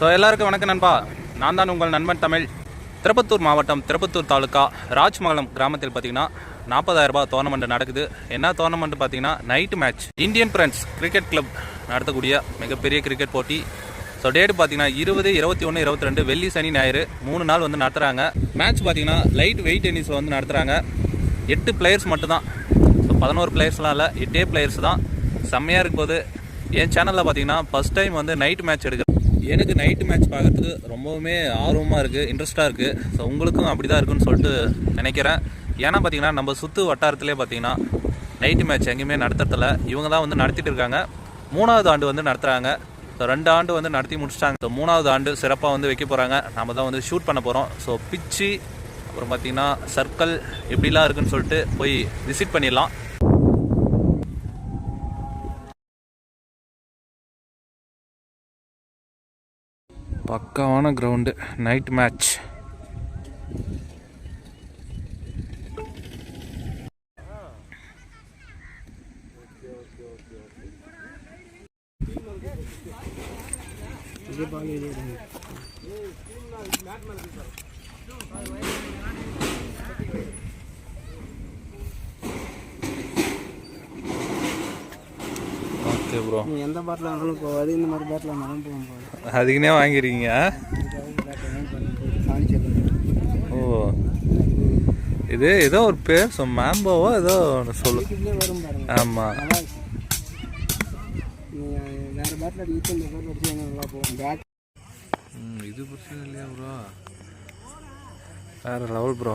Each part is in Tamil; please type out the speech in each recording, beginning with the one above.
ஸோ எல்லாருக்கும் வணக்கம் நண்பா. நான் தான் உங்கள் நண்பன் தமிழ். திருப்பத்தூர் மாவட்டம் திருப்பத்தூர் தாலுக்கா ராஜ்மங்கலம் கிராமத்தில் பார்த்தீங்கன்னா நாற்பதாயிரம் ரூபாய் டோர்னமெண்ட் நடக்குது. என்ன டோர்னமெண்ட் பார்த்தீங்கன்னா night match Indian friends cricket club நடத்தக்கூடிய மிகப்பெரிய கிரிக்கெட் போட்டி. ஸோ டேட் பார்த்தீங்கன்னா இருபது இருபத்தி ஒன்று இருபத்தி ரெண்டு வெள்ளி சனி ஞாயிறு மூணு நாள் வந்து நடத்துகிறாங்க மேட்ச் பார்த்தீங்கன்னா லைட் வெயிட் டென்னிஸில் வந்து நடத்துகிறாங்க எட்டு பிளேயர்ஸ் மட்டும்தான். ஸோ பதினோரு பிளேயர்ஸ்லாம் இல்லை எட்டே பிளேயர்ஸ் தான். செம்மையாக இருக்கும்போது என் சேனலில் பார்த்தீங்கன்னா ஃபஸ்ட் டைம் வந்து நைட் மேட்ச் எடுக்கிறேன் எனக்கு நைட்டு மேட்ச் பார்க்கறதுக்கு ரொம்பவுமே ஆர்வமாக இருக்குது இன்ட்ரெஸ்ட்டாக இருக்குது ஸோ உங்களுக்கும் அப்படி தான் இருக்குன்னு சொல்லிட்டு நினைக்கிறேன். ஏன்னா பார்த்தீங்கன்னா நம்ம சுற்று வட்டாரத்திலே பார்த்தீங்கன்னா நைட்டு மேட்ச் எங்கேயுமே நடத்துறதில்ல. இவங்க தான் வந்து நடத்திட்டு இருக்காங்க. மூணாவது ஆண்டு வந்து நடத்துகிறாங்க ஸோ ரெண்டு ஆண்டு வந்து நடத்தி முடிச்சிட்டாங்க. ஸோ மூணாவது ஆண்டு சிறப்பாக வந்து வைக்க போகிறாங்க நம்ம தான் வந்து ஷூட் பண்ண போகிறோம் ஸோ பிச்சு அப்புறம் பார்த்தீங்கன்னா சர்க்கிள் எப்படிலாம் இருக்குன்னு சொல்லிட்டு போய் விசிட் பண்ணிடலாம். பக்காவான ground night match okay bro நீ எந்த பாட்டில் வேணாலும் போகாது. இந்த மாதிரி பாட்டில் வேணாலும் போக போகுது அதுக்குன்னே வாங்கிருக்கீங்க? ஓ. இது ஏதோ ஒரு பேர் சொ மேம்போவோ ஏதோ ஒன்று சொல்லு. இதுலேயே வரும் பாருங்க. ஆமாம் போகும். இது பிரச்சனை இல்லையா ப்ரோ வேற லெவல் ப்ரோ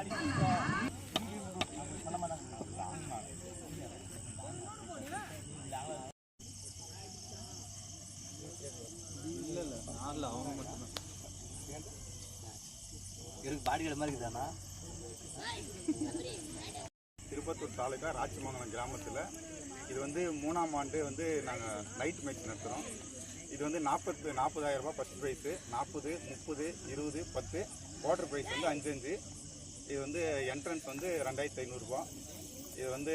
இருக்கு திருப்பத்தூர் தாலுக்கா ராச்சிமங்கலம் கிராமத்தில். இது வந்து மூணாம் ஆண்டு வந்து நாங்கள் நைட் மேட்ச் நடத்துகிறோம் இது வந்து நாற்பத்து நாற்பதாயிரம் ரூபாய் ஃபஸ்ட் ப்ரைஸு நாற்பது முப்பது இருபது பத்து வாட்டர் ப்ரைஸ் வந்து அஞ்சு அஞ்சு. இது வந்து என்ட்ரன்ஸ் வந்து ரெண்டாயிரத்தி ஐநூறுரூபா இது வந்து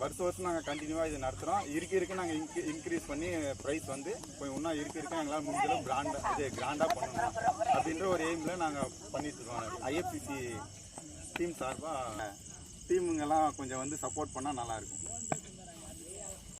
வருஷம் வருஷம் நாங்கள் கண்டினியூவாக இது நடத்துகிறோம் இருக்க இருக்க நாங்கள் இன்க்ரீ இன்க்ரீஸ் பண்ணி ப்ரைஸ் வந்து கொஞ்சம் இன்னும் இருக்க இருக்க. எங்களால் முடிஞ்ச அளவு பிராண்டாக இது கிராண்டாக பண்ணணும் அப்படின்ற ஒரு எய்மில் நாங்கள் பண்ணிட்டு இருக்கோம். ஐஎஃப்பிசி டீம் சார்பாக டீமுங்கெல்லாம் கொஞ்சம் வந்து சப்போர்ட் பண்ணால் நல்லாயிருக்கும்